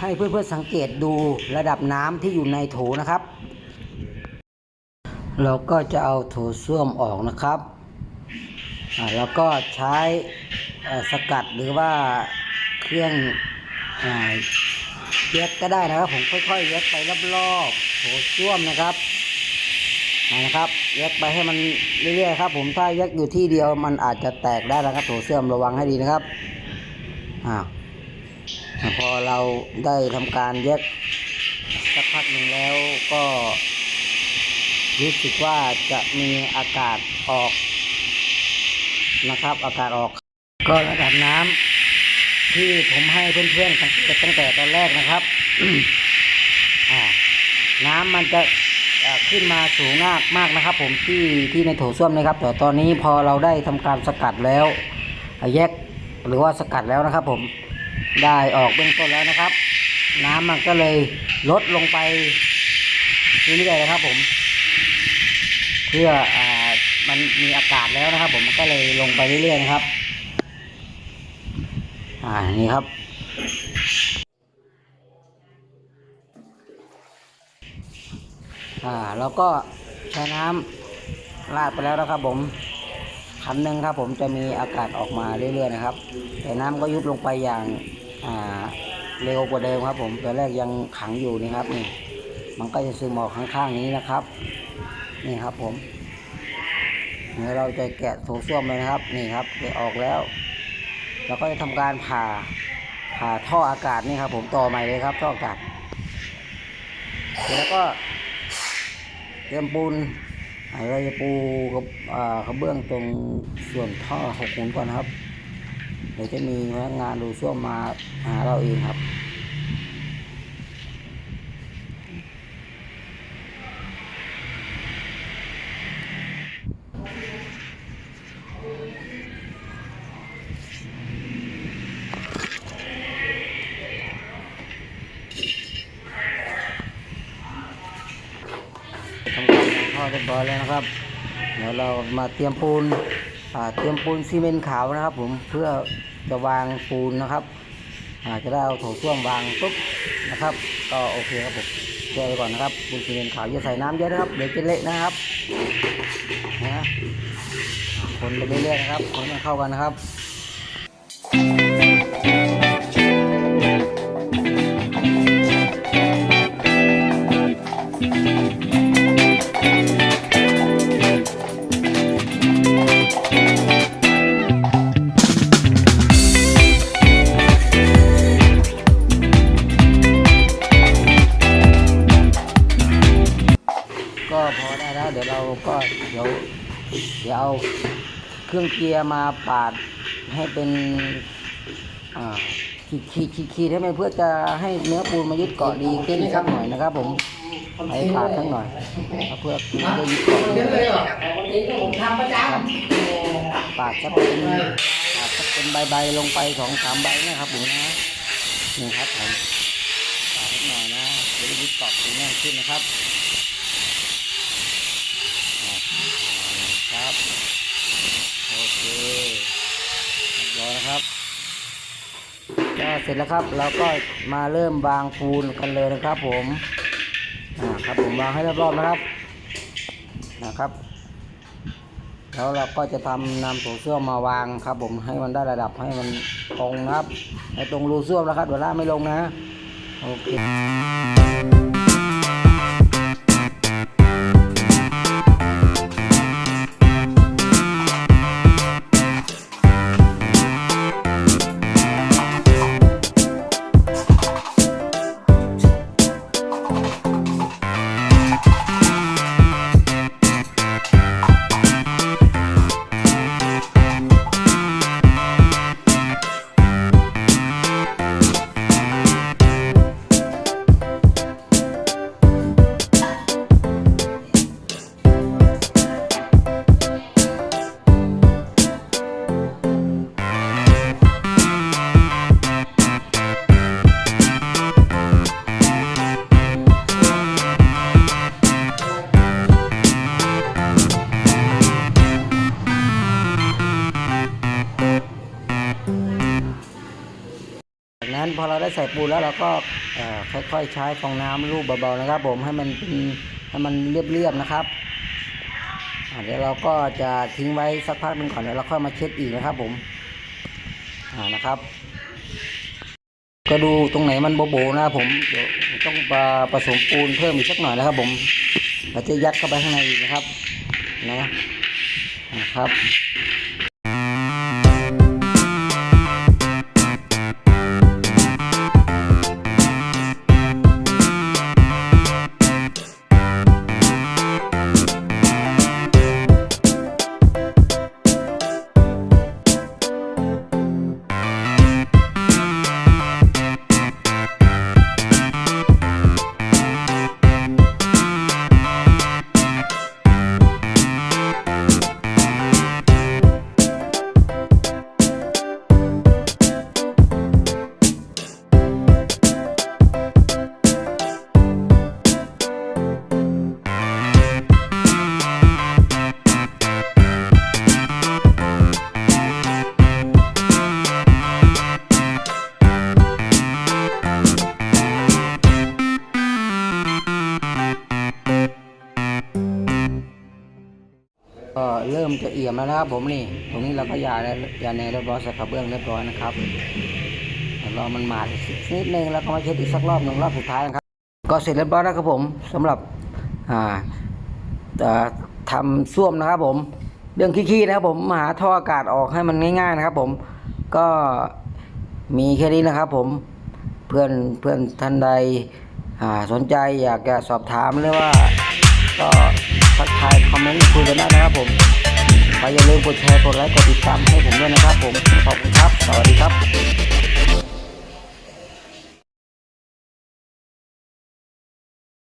ให้เพื่อนๆสังเกตดูระดับน้ำที่อยู่ในโถนะครับ เราก็จะเอาโถส้วมออกนะครับแล้วก็ใช้สกัดหรือว่าเครื่องเย็ดก็ได้นะครับ ผมค่อยๆเย็ดไปรอบๆโถส้วมนะครับนะครับเย็ดไปให้มันเรื่อยๆครับ ผมถ้าเย็ดอยู่ที่เดียวมันอาจจะแตกได้นะครับโถส้วมระวังให้ดีนะครับอ่า พอเราได้ทำการเย็ดสักพักหนึ่งแล้วก็รู้สึกว่าจะมีอากาศออกนะครับ อากาศออก ก็ระดับน้ำที่ผมให้เพื่อนๆสังเกตตั้งแต่ตอนแรกนะครับน้ำมันจะขึ้นมาสูงมากมากนะครับ ผมที่ที่ในโถส้วมนะครับ แต่ตอนนี้พอเราได้ทำการสกัดแล้วแยกหรือว่าสกัดแล้วนะครับผม ได้ออกเบื้องต้นแล้วนะครับ น้ำมันก็เลยลดลงไปเรื่อยๆนะครับ ผม เพื่ออมันมีอากาศแล้วนะครับ ผมมันก็เลยลงไปเรื่อยๆนะครับ อ่านี่ครับอ่าแล้วก็ใช้น้ำราดไปแล้วนะครับ ผมขันหนึ่งครับ ผมจะมีอากาศออกมาเรื่อยๆนะครับ แต่น้ำก็ยุบลงไปอย่าง เร็วกว่าเดิมครับ ผมตอนแรกยังขังอยู่นี่ครับนี่มันก็จะซึมออกข้างๆนี้นะครับ นี่ครับผมเดี๋ยวเราจะแกะโถส้วมเลยนะครับ นี่ครับแกะออกแล้วเราก็จะทำการผ่าผ่าท่ออากาศนี่ครับ ผมต่อใหม่เลยครับท่ออากาศแล้วก็เตรียมปูนอ่าเราจะปูกับอ่ากระเบื้องตรงส่วนท่อหกหุนก่อนครับ เดี๋ยวจะมีพนักงานดูส้วมมาหาเราเองครับ ทำการวางท่อเรียบร้อยแล้วนะครับ เดี๋ยวเรามาเตรียมปูน เตรียมปูนซีเมนต์ขาวนะครับ ผมเพื่อจะวางปูนนะครับจะได้เอาโถส้วมวางปุ๊บนะครับ ก็โอเคครับผมเจอไปก่อนนะครับปูนซีเมนต์ขาวอย่าใส่น้ำเยอะนะครับเดี๋ยวจะเละนะครับนะคนไปเรื่อยๆนะครับคนมันเข้ากันนะครับ ก็พอได้แล้วเดี๋ยวเราก็เดี๋ยวเดี๋ยวเอาเครื่องเกียร์มาปาดให้เป็นขีดขีดขีดขีดให้มันเพื่อจะให้เนื้อปูนมายึดเกาะดีขึ้นสักหน่อยนะครับ ผมให้ปาดสักหน่อยเพื่อจะยึดเกาะดีปาดสักเป็นปาดสักเป็นใบๆลงไปสองสามใบนะครับผมนะนี่ครับผมปาดสักหน่อยนะจะยึดเกาะดีแน่นขึ้นนะครับ ครับ โอเครียบร้อนะครับก็เสร็จแล้วครับ เราก็มาเริ่มวางปูนกันเลยนะครับ ผมอ่าครับผมวางให้รอบๆนะครับ นะครับแล้วเราก็จะทำนำโถส้วมาวางครับ ผมให้มันได้ระดับให้มันตรงนะครับให้ตรงรูส้วมนะครับเดี๋ยวล่าไม่ลงนะโอเค พอเราได้ใส่ปูนแล้วเราก็ค่อยๆใช้ฟองน้ำลูบเบาๆนะครับ ผมให้มันเป็นให้มันเรียบๆนะครับเดี๋ยวเราก็จะทิ้งไว้สักพักหนึ่งก่อนเดี๋ยวเราค่อยมาเช็ดอีกนะครับ ผมนะครับ ก็ดูตรงไหนมันโบๆนะผมเดี๋ยวต้องผสมปูนเพิ่มอีกสักหน่อยนะครับ ผมเราจะยัดเข้าไปข้างในอีกนะครับนะนะครับ จะเอี่ยมแล้วนะครับ ผมนี่ ตรงนี้เราก็ยาแล้วยาแนเรียบร้อยส่กระเบื้องเรียบร้อยนะครับเรอมันมาอีกสักนิดนึงแล้วก็มาเช็ดอีกสักรอบหนึ่งรอบสุดท้ายนะครับ ก็เสร็จเรียบร้อยแล้วครับผมสำหรับอ่าเอ่อทำส้วมนะครับ ผมเรื่องขี้ๆนะครับ ผมหาท่ออากาศออกให้มันง่าย ๆ นะครับ ผมก็มีแค่นี้นะครับ ผมเพื่อนเพื่อนท่านใดสนใจอยากจะสอบถามหรือว่าก็ทักทายคอมเมนต์คุยกันได้นะครับผม ไปอย่าลืมกดแชร์กดไลค์กดติดตามให้ผมด้วยนะครับผมขอบคุณครับ สวัสดีครับ